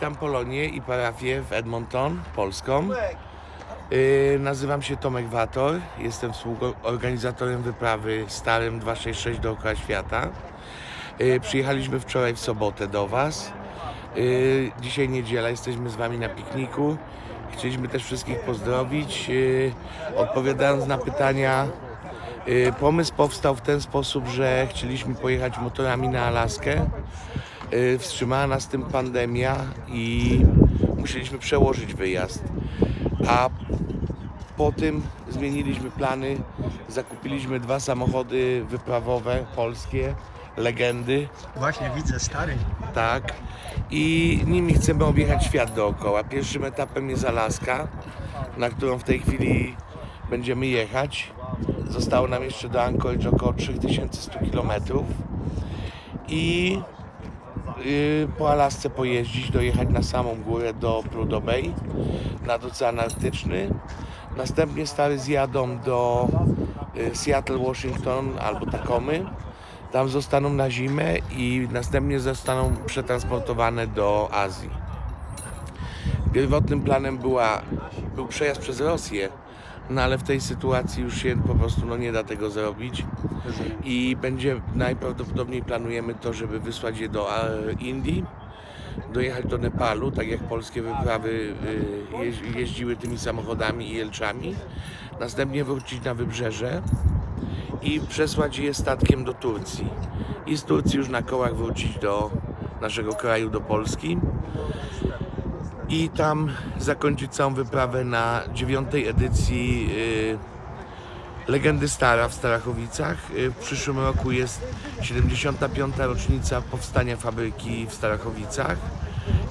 Witam Polonię i parafię w Edmonton, Polską. Yy, nazywam się Tomek Wator, jestem współorganizatorem wyprawy Starym 266 dookoła świata. Yy, przyjechaliśmy wczoraj w sobotę do Was. Yy, dzisiaj niedziela, jesteśmy z Wami na pikniku. Chcieliśmy też wszystkich pozdrowić. Yy, odpowiadając na pytania, yy, pomysł powstał w ten sposób, że chcieliśmy pojechać motorami na Alaskę. Yy, Wstrzymała nas tym pandemia i musieliśmy przełożyć wyjazd. A po tym zmieniliśmy plany, zakupiliśmy dwa samochody wyprawowe polskie, legendy, Właśnie widzę, stary. tak. I nimi chcemy objechać świat dookoła. Pierwszym etapem jest Alaska, na którą w tej chwili będziemy jechać. Zostało nam jeszcze do Anchorage około 3100 km. I po Alasce pojeździć, dojechać na samą górę do Prudhoe Bay, nad Ocean Arktyczny. Następnie stary zjadą do y, Seattle, Washington albo Takomy. Tam zostaną na zimę i następnie zostaną przetransportowane do Azji. Pierwotnym planem była, był przejazd przez Rosję, no ale w tej sytuacji już się po prostu no, nie da tego zrobić. I będzie najprawdopodobniej planujemy to, żeby wysłać je do e, Indii, dojechać do Nepalu, tak jak polskie wyprawy jeź- jeździły tymi samochodami i jelczami, następnie wrócić na wybrzeże i przesłać je statkiem do Turcji. I z Turcji już na kołach wrócić do naszego kraju, do Polski i tam zakończyć całą wyprawę na dziewiątej edycji y, Legendy Stara w Starachowicach. Y, W przyszłym roku jest 75. rocznica powstania fabryki w Starachowicach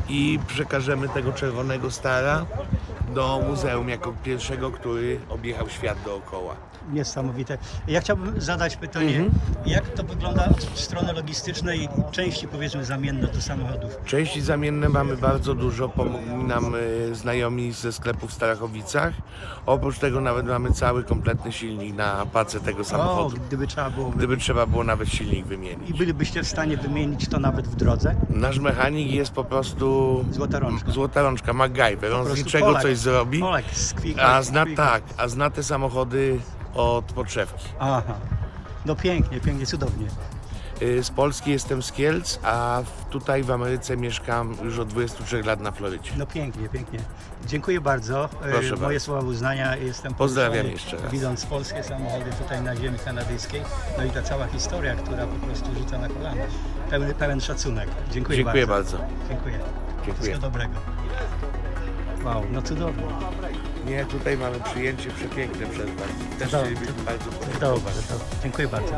i przekażemy tego czerwonego Stara do muzeum jako pierwszego, który objechał świat dookoła. Niesamowite. Ja chciałbym zadać pytanie, Mhm. jak to wygląda od strony logistycznej, części powiedzmy zamienne do samochodów? Części zamienne mamy bardzo dużo, pomogli nam y, znajomi ze sklepów w Starachowicach. Oprócz tego nawet mamy cały kompletny silnik na pace tego O, samochodu. gdyby trzeba było. Gdyby trzeba było nawet silnik I wymienić. bylibyście w stanie wymienić to nawet w drodze? Nasz mechanik jest po prostu Złota rączka. złota rączka, MacGyver. On z niczego Polak. coś zrobi, Olek, a zna tak, a zna te samochody od podszewki. Aha. No pięknie, pięknie, cudownie. Y, Z Polski jestem z Kielc, a w- tutaj w Ameryce mieszkam już od 23 lat na Florydzie. No pięknie, pięknie. Dziękuję bardzo. E, Proszę Moje bardzo. słowa uznania. Jestem Pozdrawiam poruszony, jeszcze raz. Widząc polskie samochody tutaj na ziemi kanadyjskiej. No i ta cała historia, która po prostu rzuca na kolana. Pełny, pełen szacunek. Dziękuję, Dziękuję bardzo. bardzo. Dziękuję. Dziękuję. Wszystkiego dobrego. Wow, no cudownie. Nie, tutaj mamy przyjęcie przepiękne przez Was. Też Dobra. chcielibyśmy bardzo podziękować. to dziękuję bardzo.